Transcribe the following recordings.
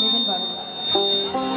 Level বাড়ানো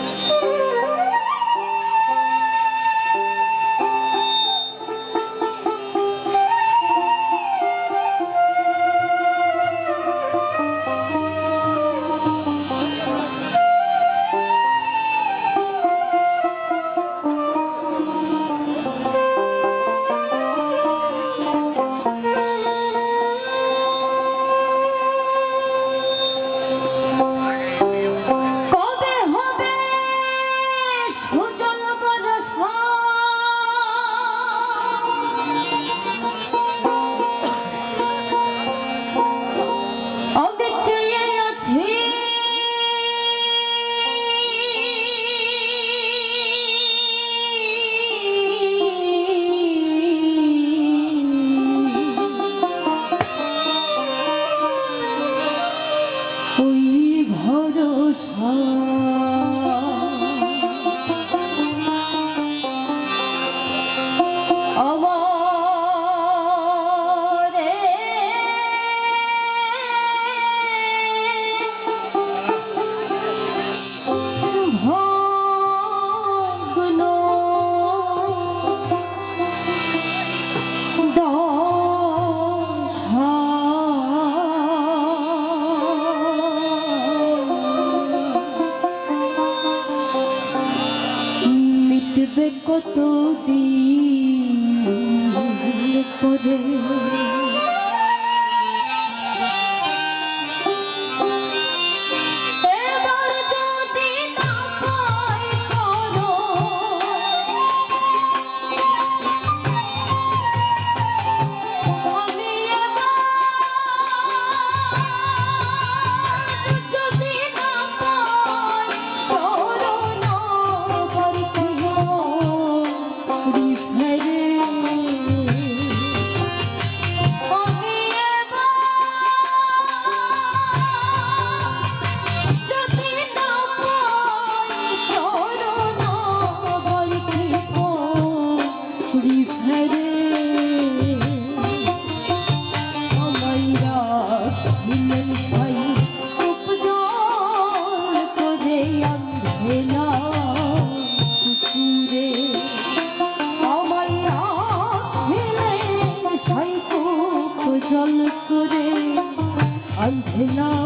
কত দিন করে love.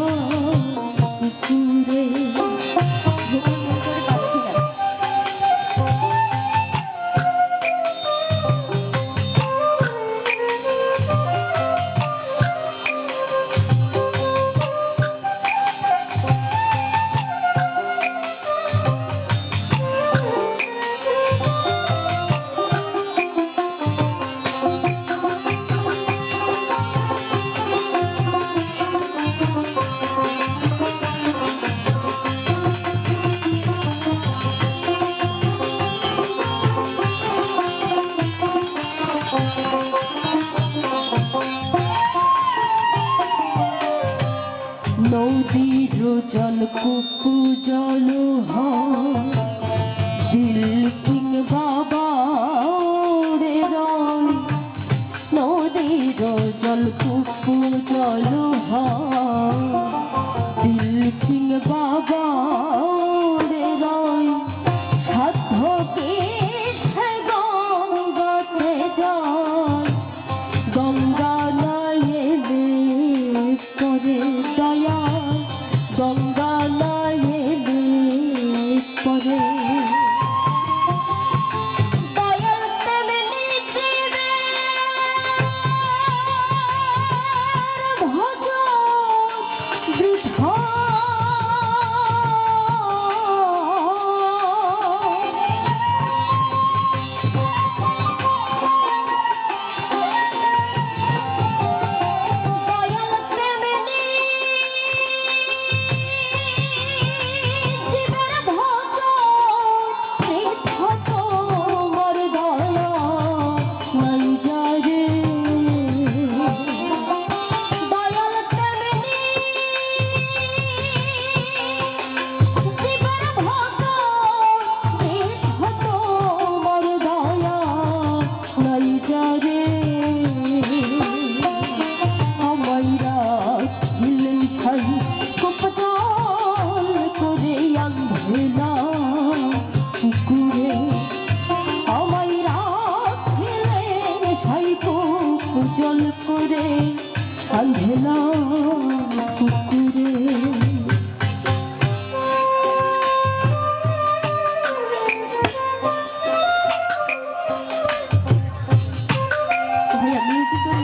বিরো জল কুপু জল হ দিল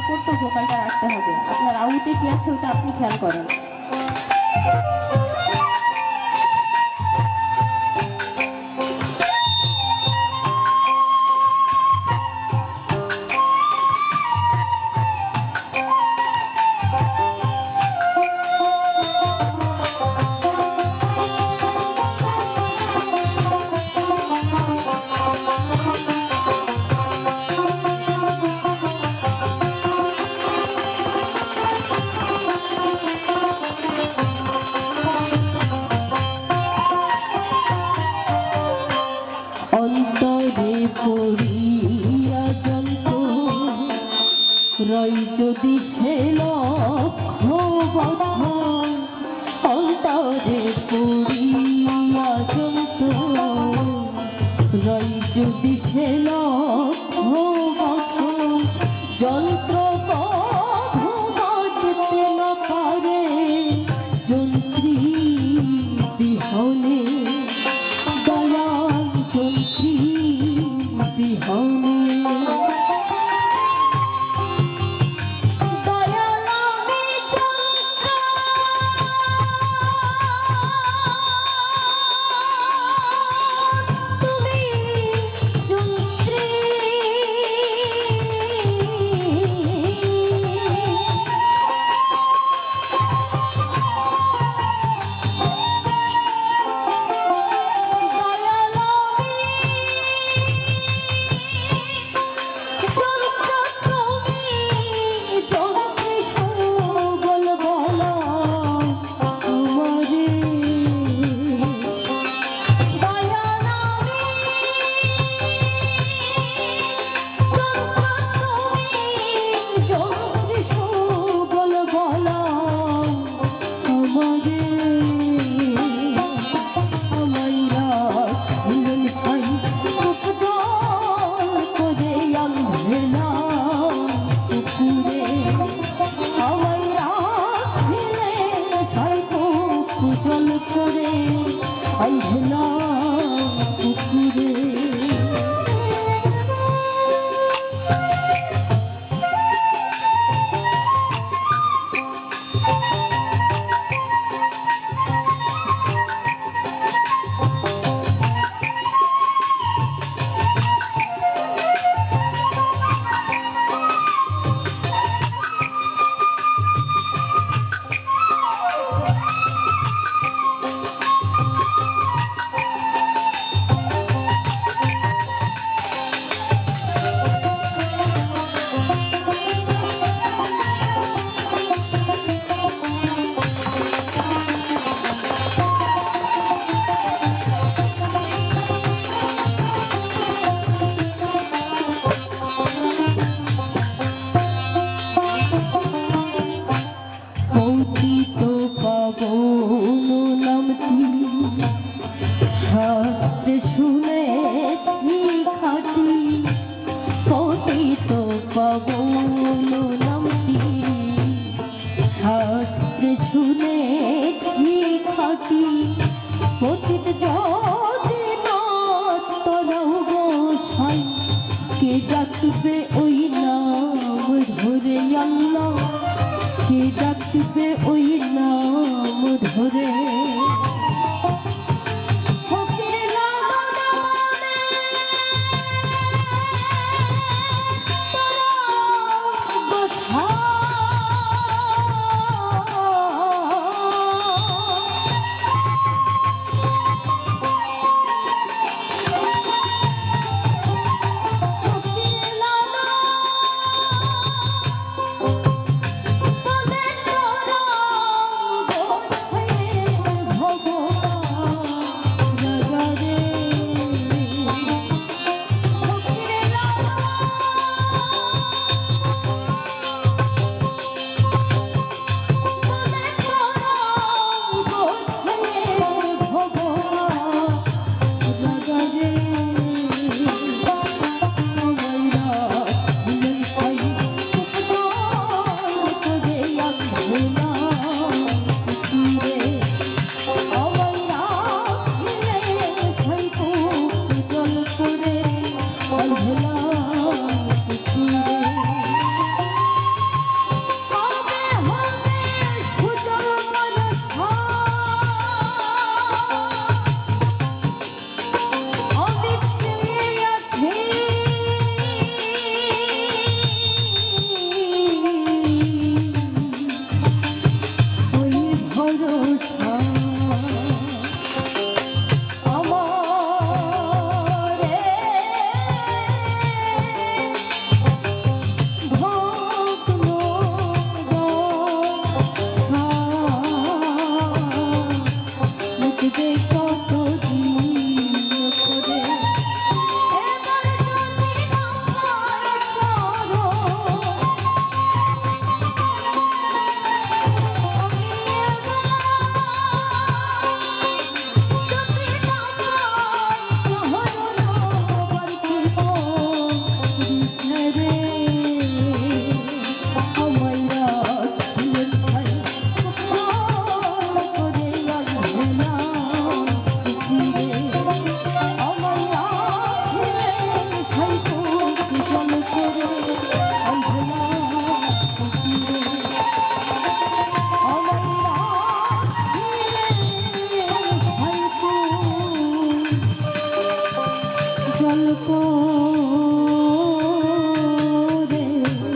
করতে ভোকালটা রাখতে হবে। আপনার আউটে কি আছে ওটা আপনি খেয়াল করেন। হৃদয় যদি সেনা। মাটি পথিত যদি নত রহব সাই কে ডাকবে